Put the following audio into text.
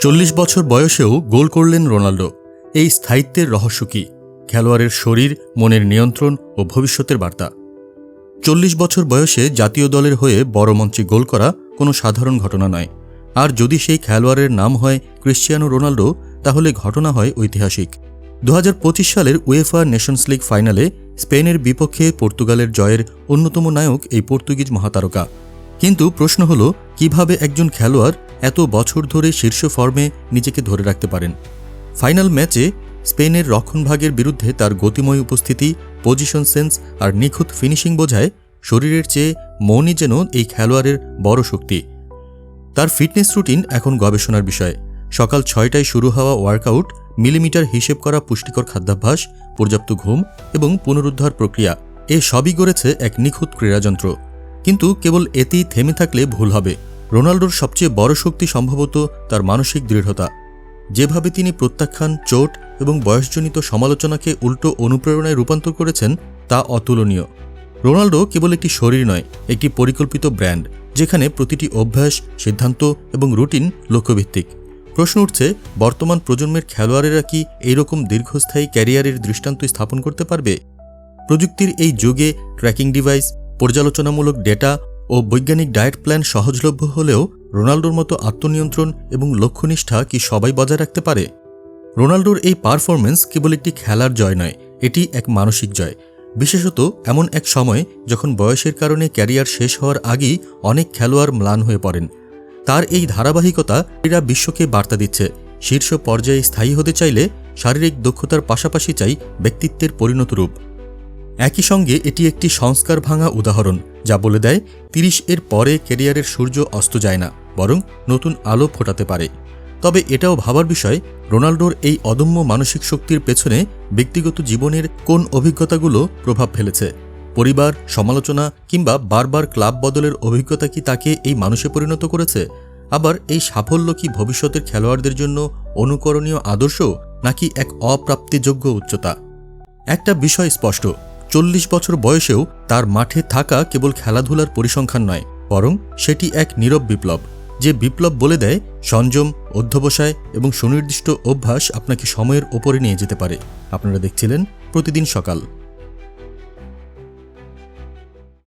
চল্লিশ বছর বয়সেও গোল করলেন রোনাল্ডো। এই স্থায়িত্বের রহস্য কী? খেলোয়াড়ের শরীর, মনের নিয়ন্ত্রণ ও ভবিষ্যতের বার্তা। চল্লিশ বছর বয়সে জাতীয় দলের হয়ে বড় মঞ্চে গোল করা কোনো সাধারণ ঘটনা নয়। আর যদি সেই খেলোয়াড়ের নাম হয় ক্রিশ্চিয়ানো রোনাল্ডো, তাহলে ঘটনা হয় ঐতিহাসিক। দু হাজার পঁচিশ সালের উয়েফা নেশনস লিগ ফাইনালে স্পেনের বিপক্ষে পর্তুগালের জয়ের অন্যতম নায়ক এই পর্তুগিজ মহাতারকা। কিন্তু প্রশ্ন হল, কীভাবে একজন খেলোয়াড় এত বছর ধরে শীর্ষ ফর্মে নিজেকে ধরে রাখতে পারেন। ফাইনাল ম্যাচে স্পেনের রক্ষণভাগের বিরুদ্ধে তার গতিময় উপস্থিতি, পজিশন সেন্স আর নিখুঁত ফিনিশিং বোঝায় শরীরের চেয়ে মনই যেন এই খেলোয়াড়ের বড় শক্তি। তার ফিটনেস রুটিন এখন গবেষণার বিষয়। সকাল ছয়টায় শুরু হওয়া ওয়ার্কআউট, মিলিমিটার হিসেব করা পুষ্টিকর খাদ্যাভ্যাস, পর্যাপ্ত ঘুম এবং পুনরুদ্ধার প্রক্রিয়া, এ সবই গড়েছে এক নিখুঁত ক্রীড়াযন্ত্র। কিন্তু কেবল এতেই থেমে থাকলে ভুল হবে। রোনাল্ডোর সবচেয়ে বড় শক্তি সম্ভবত তার মানসিক দৃঢ়তা। যেভাবে তিনি প্রত্যাখ্যান, চোট এবং বয়সজনিত সমালোচনাকে উল্টো অনুপ্রেরণায় রূপান্তর করেছেন, তা অতুলনীয়। রোনাল্ডো কেবল একটি শরীর নয়, একটি পরিকল্পিত ব্র্যান্ড, যেখানে প্রতিটি অভ্যাস, সিদ্ধান্ত এবং রুটিন লক্ষ্যভিত্তিক। প্রশ্ন উঠছে, বর্তমান প্রজন্মের খেলোয়াড়েরা কি এইরকম দীর্ঘস্থায়ী ক্যারিয়ারের দৃষ্টান্ত স্থাপন করতে পারবে? প্রযুক্তির এই যুগে, ট্র্যাকিং ডিভাইস, পর্যালোচনামূলক ডেটা ও বৈজ্ঞানিক ডায়েট প্ল্যান সহজলভ্য হলেও রোনাল্ডোর মতো আত্মনিয়ন্ত্রণ এবং লক্ষ্যনিষ্ঠা কি সবাই বজায় রাখতে পারে? রোনাল্ডোর এই পারফরমেন্স কেবল একটি খেলার জয় নয়, এটি এক মানসিক জয়। বিশেষত এমন এক সময় যখন বয়সের কারণে ক্যারিয়ার শেষ হওয়ার আগেই অনেক খেলোয়াড় ম্লান হয়ে পড়েন। তার এই ধারাবাহিকতা ক্রীড়া বিশ্বকে বার্তা দিচ্ছে। শীর্ষ পর্যায়ে স্থায়ী হতে চাইলে শারীরিক দক্ষতার পাশাপাশি চাই ব্যক্তিত্বের পরিণত রূপ একই সঙ্গে এটি একটি সংস্কার ভাঙা উদাহরণ, যা বলে দেয়, তিরিশ এর পরে ক্যারিয়ারের সূর্য অস্ত যায় না, বরং নতুন আলো ফোটাতে পারে। তবে এটাও ভাবার বিষয়, রোনাল্ডোর এই অদম্য মানসিক শক্তির পেছনে ব্যক্তিগত জীবনের কোন অভিজ্ঞতাগুলো প্রভাব ফেলেছে? পরিবার, সমালোচনা, কিংবা বারবার ক্লাব বদলের অভিজ্ঞতা কি তাকে এই মানুষে পরিণত করেছে? আবার এই সাফল্য কি ভবিষ্যতের খেলোয়াড়দের জন্য অনুকরণীয় আদর্শ, নাকি এক অপ্রাপ্তিযোগ্য উচ্চতা? একটা বিষয় স্পষ্ট চল্লিশ বছর বয়সেও তার মাঠে থাকা কেবল খেলাধুলার পরিসংখ্যান নয়, বরং সেটি এক নীরব বিপ্লব, যে বিপ্লব বলে দেয় সংযম, অধ্যবসায় এবং সুনির্দিষ্ট অভ্যাস আপনাকে সময়ের ওপরে নিয়ে যেতে পারে। আপনারা দেখছিলেন প্রতিদিন সকাল।